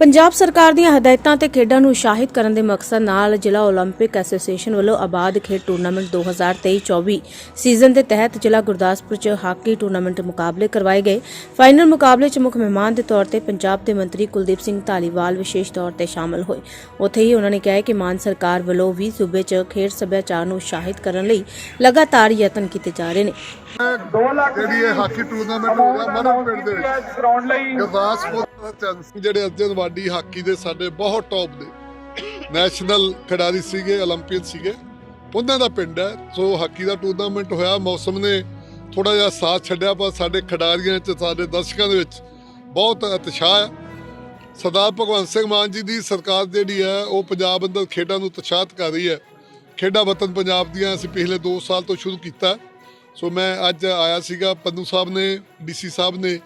ਪੰਜਾਬ ਸਰਕਾਰ ਦੀਆਂ ਹਦਾਇਤਾਂ ਤੇ ਖੇਡਾਂ ਨੂੰ ਉਤਸ਼ਾਹਿਤ ਕਰਨ ਦੇ ਮਕਸਦ ਨਾਲ ਜ਼ਿਲ੍ਹਾ ਓਲੰਪਿਕ ਐਸੋਸੀਏਸ਼ਨ ਵੱਲੋਂ ਆਬਾਦ ਖੇਡ ਟੂਰਨਾਮੈਂਟ 2023-24 ਸੀਜ਼ਨ ਦੇ ਤਹਿਤ ਜ਼ਿਲ੍ਹਾ ਗੁਰਦਾਸਪੁਰ 'ਚ ਹਾਕੀ ਟੂਰਨਾਮੈਂਟ ਮੁਕਾਬਲੇ ਕਰਵਾਏ ਗਏ। ਫਾਈਨਲ ਮੁਕਾਬਲੇ 'ਚ ਮੁੱਖ ਮਹਿਮਾਨ ਦੇ ਤੌਰ ਤੇ ਪੰਜਾਬ ਦੇ ਮੰਤਰੀ ਕੁਲਦੀਪ ਸਿੰਘ ਧਾਲੀਵਾਲ ਵਿਸ਼ੇਸ਼ ਤੌਰ ਤੇ ਸ਼ਾਮਲ ਹੋਏ। ਉੱਥੇ ਹੀ ਉਹਨਾਂ ਨੇ ਕਿਹਾ ਕਿ ਮਾਨ ਸਰਕਾਰ ਵੱਲੋਂ ਵੀ ਸੂਬੇ 'ਚ ਖੇਡ ਸੱਭਿਆਚਾਰ ਨੂੰ ਉਤਸ਼ਾਹਿਤ ਕਰਨ ਲਈ ਲਗਾਤਾਰ ਯਤਨ ਕੀਤੇ ਜਾ ਰਹੇ ਨੇ। 2 ਲੱਖ ਜਿਹੜੀ ਇਹ ਹਾਕੀ ਟੂਰਨਾਮੈਂਟ ਹੋ ਰਿਹਾ ਮਰਨ ਪਿੰਡ ਦੇ ਵਿੱਚ। ਗਰਾਊਂਡ ਲਈ ਗੁਰਦਾਸਪੁਰ ਦਾ ਚੰਦ ਸਿੰਘ ਜਿਹੜੇ ਅਰਜਨਵਾੜੀ ਹਾਕੀ ਦੇ ਸਾਡੇ ਬਹੁਤ ਟੌਪ ਦੇ ਨੈਸ਼ਨਲ ਖਿਡਾਰੀ ਸੀਗੇ 올림픽 ਸੀਗੇ ਉਹਨਾਂ ਦਾ ਪਿੰਡ ਹੈ ਸੋ ਹਾਕੀ ਦਾ ਟੂਰਨਾਮੈਂਟ ਹੋਇਆ ਮੌਸਮ ਨੇ ਥੋੜਾ ਜਿਹਾ ਸਾਥ ਛੱਡਿਆ ਪਰ ਸਾਡੇ ਖਿਡਾਰੀਆਂ ਚ ਸਾਡੇ ਦਰਸ਼ਕਾਂ ਦੇ ਵਿੱਚ ਬਹੁਤ ਉਤਸ਼ਾਹ ਹੈ ਸਰਦਾਰ ਭਗਵੰਤ ਸਿੰਘ ਮਾਨ ਜੀ ਦੀ ਸਰਕਾਰ ਜਿਹੜੀ ਹੈ ਉਹ ਪੰਜਾਬ ਅੰਦਰ ਖੇਡਾਂ ਨੂੰ ਉਤਸ਼ਾਹਿਤ ਕਰ ਰਹੀ ਹੈ ਖੇਡਾਂ ਵਤਨ ਪੰਜਾਬ ਦੀਆਂ ਅਸੀਂ ਪਿਛਲੇ 2 ਸਾਲ ਤੋਂ ਸ਼ੁਰੂ ਕੀਤਾ ਸੋ ਮੈਂ ਅੱਜ ਆਇਆ ਸੀਗਾ ਪੰਨੂ ਸਾਹਿਬ ਨੇ ਡੀਸੀ ਸਾਹਿਬ ਨੇ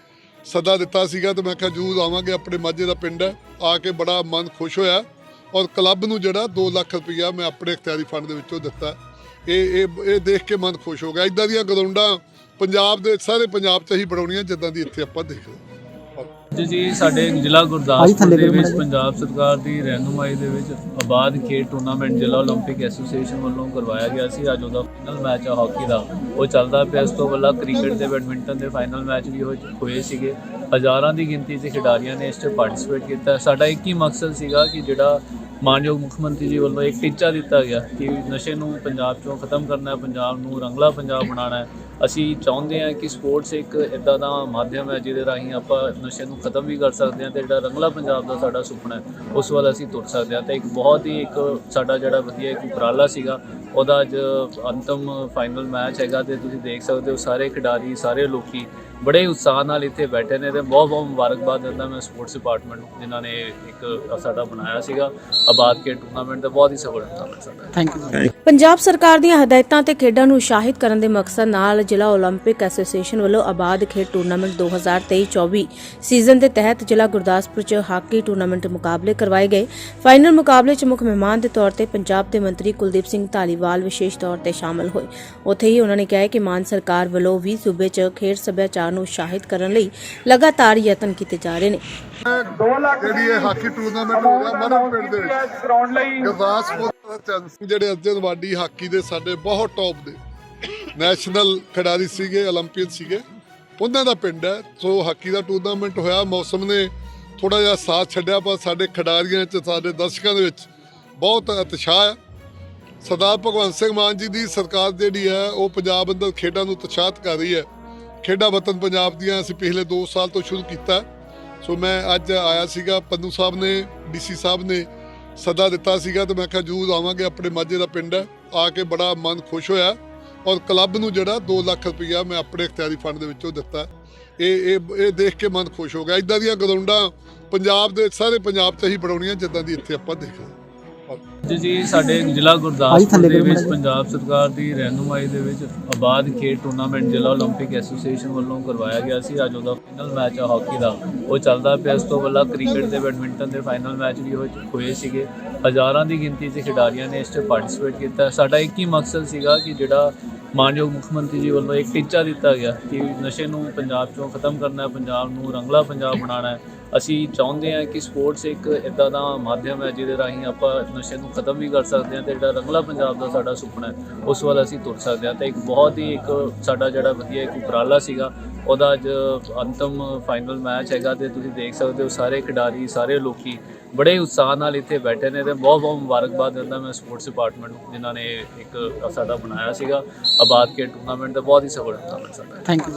ਸੱਦਾ ਦਿੱਤਾ ਸੀਗਾ ਤੇ ਮੈਂ ਕਿਹਾ ਜਰੂਰ ਆਵਾਂਗੇ, ਆਪਣੇ ਮਾਝੇ ਦਾ ਪਿੰਡ ਹੈ। ਆ ਕੇ ਬੜਾ ਮਨ ਖੁਸ਼ ਹੋਇਆ ਔਰ ਕਲੱਬ ਨੂੰ ਜਿਹੜਾ 2 ਲੱਖ ਰੁਪਈਆ ਮੈਂ ਆਪਣੇ ਇਖਤਿਆਰੀ ਫੰਡ ਦੇ ਵਿੱਚੋਂ ਦਿੱਤਾ। ਇਹ ਇਹ ਇਹ ਦੇਖ ਕੇ ਮਨ ਖੁਸ਼ ਹੋ ਗਿਆ। ਇਦਾਂ ਦੀਆਂ ਗਰਾਊਂਡਾਂ ਪੰਜਾਬ ਦੇ, ਸਾਰੇ ਪੰਜਾਬ 'ਚ ਹੀ ਬਣਾਉਣੀਆਂ, ਜਿੱਦਾਂ ਦੀ ਇੱਥੇ ਆਪਾਂ ਦੇਖਦੇ ਹਾਂ। ਜੀ ਜੀ ਸਾਡੇ ਜ਼ਿਲ੍ਹਾ ਗੁਰਦਾਸਪੁਰ ਦੇ ਵਿੱਚ ਪੰਜਾਬ ਸਰਕਾਰ ਦੀ ਰਹਿਨੁਮਾਈ ਦੇ ਵਿੱਚ ਆਬਾਦ ਖੇਡ ਟੂਰਨਾਮੈਂਟ ਜ਼ਿਲ੍ਹਾ 올림픽 ਐਸੋਸੀਏਸ਼ਨ ਵੱਲੋਂ ਕਰਵਾਇਆ ਗਿਆ ਸੀ ਅੱਜ ਉਹਦਾ ਫਾਈਨਲ ਮੈਚ ਆ ਹਾਕੀ ਦਾ ਉਹ ਚੱਲਦਾ ਪਿਆ ਇਸ ਤੋਂ ਪਹਿਲਾਂ ਕ੍ਰਿਕਟ ਤੇ ਬੈਡਮਿੰਟਨ ਦੇ ਫਾਈਨਲ ਮੈਚ ਵੀ ਹੋਏ- ਹੋਏ ਸੀਗੇ ਹਜ਼ਾਰਾਂ ਦੀ ਗਿਣਤੀ 'ਚ ਖਿਡਾਰੀਆਂ ਨੇ ਇਸ 'ਚ ਪਾਰਟਿਸਿਪੇਟ ਕੀਤਾ ਸਾਡਾ ਇੱਕ ਹੀ ਮਕਸਦ ਸੀਗਾ ਕਿ ਜਿਹੜਾ ਮਾਨਯੋਗ ਮੁੱਖ ਮੰਤਰੀ ਜੀ ਵੱਲੋਂ ਇੱਕ ਟੀਚਾ ਦਿੱਤਾ ਗਿਆ ਕਿ ਨਸ਼ੇ ਨੂੰ ਪੰਜਾਬ ਚੋਂ ਖਤਮ ਕਰਨਾ ਹੈ ਪੰਜਾਬ ਨੂੰ ਰੰਗਲਾ ਪੰਜਾਬ ਬਣਾਉਣਾ ਹੈ ਅਸੀਂ ਚਾਹੁੰਦੇ ਹਾਂ ਕਿ ਸਪੋਰਟਸ ਇੱਕ ਇਦਾਂ ਦਾ ਮਾਧਿਅਮ ਹੈ ਜਿਹਦੇ ਰਾਹੀਂ ਆਪਾਂ ਨਸ਼ੇ ਨੂੰ ਖਤਮ ਵੀ ਕਰ ਸਕਦੇ ਹਾਂ ਤੇ ਜਿਹੜਾ ਰੰਗਲਾ ਪੰਜਾਬ ਦਾ ਸਾਡਾ ਸੁਪਨਾ ਹੈ, ਉਸ ਵੱਲ ਅਸੀਂ ਤੁਰ ਸਕਦੇ ਹਾਂ। ਤੇ ਇੱਕ ਬਹੁਤ ਹੀ ਇੱਕ ਸਾਡਾ ਜਿਹੜਾ ਵਧੀਆ ਇੱਕ ਉਪਰਾਲਾ ਸੀਗਾ, ਉਹਦਾ ਅੱਜ ਅੰਤਮ ਫਾਈਨਲ ਮੈਚ ਹੈਗਾ ਤੇ ਤੁਸੀਂ ਦੇਖ ਸਕਦੇ ਹੋ ਸਾਰੇ ਖਿਡਾਰੀ, ਸਾਰੇ ਲੋਕੀ ਬੜੇ ਉਤਸ਼ਾਹ ਨਾਲ ਇੱਥੇ ਬੈਠੇ ਨੇ ਤੇ ਬਹੁਤ ਬਹੁਤ ਮੁਬਾਰਕਬਾਦ ਦਿੰਦਾ ਮੈਂ ਸਪੋਰਟਸ ਡਿਪਾਰਟਮੈਂਟ ਨੂੰ ਜਿਨ੍ਹਾਂ ਨੇ ਇੱਕ ਸਾਡਾ ਬਣਾਇਆ ਸੀਗਾ ਆਬਾਦ ਕੇ ਟੂਰਨਾਮੈਂਟ ਦਾ ਬਹੁਤ ਹੀ ਸਫਲ ਟੂਰਨਾਮੈਂਟ ਸਾਡਾ ਥੈਂਕ ਯੂ ਪੰਜਾਬ ਸਰਕਾਰ ਦੀਆਂ ਹਦਾਇਤਾਂ ਤੇ ਖੇਡਾਂ ਨੂੰ ਉਤਸ਼ਾਹਿਤ ਕਰਨ ਦੇ ਮਕਸਦ ਨਾਲ ਜ਼ਿਲ੍ਹਾ ਓਲੰਪਿਕ ਐਸੋਸੀਏਸ਼ਨ ਵੱਲੋਂ ਆਬਾਦ ਖੇਡ ਟੂਰਨਾਮੈਂਟ 2023-24 ਸੀਜ਼ਨ ਦੇ ਤਹਿਤ ਜ਼ਿਲ੍ਹਾ ਗੁਰਦਾਸਪੁਰ 'ਚ ਹਾਕੀ ਟੂਰਨਾਮੈਂਟ ਮੁਕਾਬਲੇ ਕਰਵਾਏ ਗਏ। ਫਾਈਨਲ ਮੁਕਾਬਲੇ 'ਚ ਮੁੱਖ ਮਹਿਮਾਨ ਦੇ ਤੌਰ ਤੇ ਪੰਜਾਬ ਦੇ ਮੰਤਰੀ ਕੁਲਦੀਪ ਸਿੰਘ ਧਾਲੀਵਾਲ ਵਿਸ਼ੇਸ਼ ਤੌਰ ਤੇ ਸ਼ਾਮਲ ਹੋਏ। ਉੱਥੇ ਹੀ ਉਹਨਾਂ ਨੇ ਕਿਹਾ ਕਿ ਮਾਨ ਸਰਕਾਰ ਵੱਲੋਂ ਵੀ ਸੂਬੇ 'ਚ ਖੇਡ ਸੱਭਿਆਚਾਰ ਨੂੰ ਉਤਸ਼ਾਹਿਤ ਕਰਨ ਲਈ ਲਗਾਤਾਰ ਯਤਨ ਕੀਤੇ ਜਾ ਰਹੇ ਨੇ 2 ਲੱਖ ਜਿਹੜੀ ਇਹ ਹਾਕੀ ਟੂਰਨਾਮੈਂਟ ਹੋ ਰਿਹਾ ਮਰਨ ਪਿੰਡ ਦੇ ਵਿੱਚ ਗਰਾਊਂਡ ਲਈ ਗੁਰਦਾਸਪੁਰ ਦਾ ਚੰਦ ਸਿੰਘ ਜਿਹੜੇ ਅਰਜਨਵਾੜੀ ਹਾਕੀ ਦੇ ਸਾਡੇ ਬਹੁਤ ਟੌਪ ਦੇ ਨੈਸ਼ਨਲ ਖਿਡਾਰੀ ਸੀਗੇ 올림픽 ਸੀਗੇ ਉਹਨਾਂ ਦਾ ਪਿੰਡ ਹੈ ਸੋ ਹਾਕੀ ਦਾ ਟੂਰਨਾਮੈਂਟ ਹੋਇਆ ਮੌਸਮ ਨੇ ਥੋੜਾ ਜਿਹਾ ਸਾਥ ਛੱਡਿਆ ਪਰ ਸਾਡੇ ਖਿਡਾਰੀਆਂ ਚ ਸਾਡੇ ਦਰਸ਼ਕਾਂ ਦੇ ਵਿੱਚ ਬਹੁਤ ਉਤਸ਼ਾਹ ਹੈ ਸਰਦਾਰ ਭਗਵੰਤ ਸਿੰਘ ਮਾਨ ਜੀ ਦੀ ਸਰਕਾਰ ਜਿਹੜੀ ਹੈ ਉਹ ਪੰਜਾਬ ਅੰਦਰ ਖੇਡਾਂ ਨੂੰ ਉਤਸ਼ਾਹਿਤ ਕਰ ਰਹੀ ਹੈ ਖੇਡਾਂ ਵਤਨ ਪੰਜਾਬ ਦੀਆਂ ਅਸੀਂ ਪਿਛਲੇ 2 ਸਾਲ ਤੋਂ ਸ਼ੁਰੂ ਕੀਤਾ। ਸੋ ਮੈਂ ਅੱਜ ਆਇਆ ਸੀਗਾ, ਪੰਨੂ ਸਾਹਿਬ ਨੇ ਡੀਸੀ ਸਾਹਿਬ ਨੇ ਸੱਦਾ ਦਿੱਤਾ ਸੀਗਾ ਤੇ ਮੈਂ ਕਿਹਾ ਜਰੂਰ ਆਵਾਂਗੇ, ਆਪਣੇ ਮਾਝੇ ਦਾ ਪਿੰਡ ਆ ਕੇ ਬੜਾ ਮਨ ਖੁਸ਼ ਹੋਇਆ ਔਰ ਕਲੱਬ ਨੂੰ ਜਿਹੜਾ 2 ਲੱਖ ਰੁਪਈਆ ਮੈਂ ਆਪਣੇ ਇਖਤਿਆਰੀ ਫੰਡ ਦੇ ਵਿੱਚੋਂ ਦਿੱਤਾ। ਇਹ ਇਹ ਇਹ ਦੇਖ ਕੇ ਮਨ ਖੁਸ਼ ਹੋ ਗਿਆ। ਇਦਾਂ ਦੀਆਂ ਗਰਾਊਂਡਾਂ ਪੰਜਾਬ ਦੇ, ਸਾਰੇ ਪੰਜਾਬ 'ਚ ਹੀ ਬਣਾਉਣੀਆਂ, ਜਿੱਦਾਂ ਦੀ ਇੱਥੇ ਆਪਾਂ ਦੇਖ ਰਹੇ ਜੀ ਜੀ ਸਾਡੇ ਜ਼ਿਲ੍ਹਾ ਗੁਰਦਾਸਪੁਰ ਦੇ ਵਿੱਚ ਪੰਜਾਬ ਸਰਕਾਰ ਦੀ ਰਹਿਨੁਮਾਈ ਦੇ ਵਿੱਚ ਆਬਾਦ ਖੇਡ ਟੂਰਨਾਮੈਂਟ ਜ਼ਿਲ੍ਹਾ 올림픽 ਐਸੋਸੀਏਸ਼ਨ ਵੱਲੋਂ ਕਰਵਾਇਆ ਗਿਆ ਸੀ ਅੱਜ ਉਹਦਾ ਫਾਈਨਲ ਮੈਚ ਆ ਹਾਕੀ ਦਾ ਉਹ ਚੱਲਦਾ ਪਿਆ ਇਸ ਤੋਂ ਪਹਿਲਾਂ ਕ੍ਰਿਕਟ ਤੇ ਬੈਡਮਿੰਟਨ ਦੇ ਫਾਈਨਲ ਮੈਚ ਵੀ ਹੋਏ- ਹੋਏ ਸੀਗੇ ਹਜ਼ਾਰਾਂ ਦੀ ਗਿਣਤੀ 'ਚ ਖਿਡਾਰੀਆਂ ਨੇ ਇਸ 'ਚ ਪਾਰਟਿਸਿਪੇਟ ਕੀਤਾ ਸਾਡਾ ਇੱਕ ਹੀ ਮਕਸਦ ਸੀਗਾ ਕਿ ਜਿਹੜਾ ਮਾਨਯੋਗ ਮੁੱਖ ਮੰਤਰੀ ਜੀ ਵੱਲੋਂ ਇੱਕ ਟੀਚਾ ਦਿੱਤਾ ਗਿਆ ਕਿ ਨਸ਼ੇ ਨੂੰ ਪੰਜਾਬ ਚੋਂ ਖਤਮ ਕਰਨਾ ਹੈ ਪੰਜਾਬ ਨੂੰ ਰੰਗਲਾ ਪੰਜਾਬ ਬਣਾਉਣਾ ਹੈ ਅਸੀਂ ਚਾਹੁੰਦੇ ਹਾਂ ਕਿ ਸਪੋਰਟਸ ਇੱਕ ਇਦਾਂ ਦਾ ਮਾਧਿਅਮ ਹੈ ਜਿਹਦੇ ਰਾਹੀਂ ਆਪਾਂ ਨਸ਼ੇ ਨੂੰ ਖਤਮ ਵੀ ਕਰ ਸਕਦੇ ਹਾਂ ਤੇ ਜਿਹੜਾ ਰੰਗਲਾ ਪੰਜਾਬ ਦਾ ਸਾਡਾ ਸੁਪਨਾ ਹੈ, ਉਸ ਵੱਲ ਅਸੀਂ ਤੁਰ ਸਕਦੇ ਹਾਂ। ਤੇ ਇੱਕ ਬਹੁਤ ਹੀ ਇੱਕ ਸਾਡਾ ਜਿਹੜਾ ਵਧੀਆ ਇੱਕ ਉਪਰਾਲਾ ਸੀਗਾ, ਉਹਦਾ ਅੱਜ ਅੰਤਮ ਫਾਈਨਲ ਮੈਚ ਹੈਗਾ ਤੇ ਤੁਸੀਂ ਦੇਖ ਸਕਦੇ ਹੋ ਸਾਰੇ ਖਿਡਾਰੀ, ਸਾਰੇ ਲੋਕੀ ਬੜੇ ਉਤਸ਼ਾਹ ਨਾਲ ਇੱਥੇ ਬੈਠੇ ਨੇ ਤੇ ਬਹੁਤ ਬਹੁਤ ਮੁਬਾਰਕਬਾਦ ਦਿੰਦਾ ਮੈਂ ਸਪੋਰਟਸ ਡਿਪਾਰਟਮੈਂਟ ਨੂੰ, ਜਿਨ੍ਹਾਂ ਨੇ ਇੱਕ ਸਾਡਾ ਬਣਾਇਆ ਸੀਗਾ, ਆਬਾਦ ਕੇ ਟੂਰਨਾਮੈਂਟ ਦਾ ਬਹੁਤ ਹੀ ਸਫਲ ਟੂਰਨਾਮੈਂਟ ਸਾਡਾ। Thank you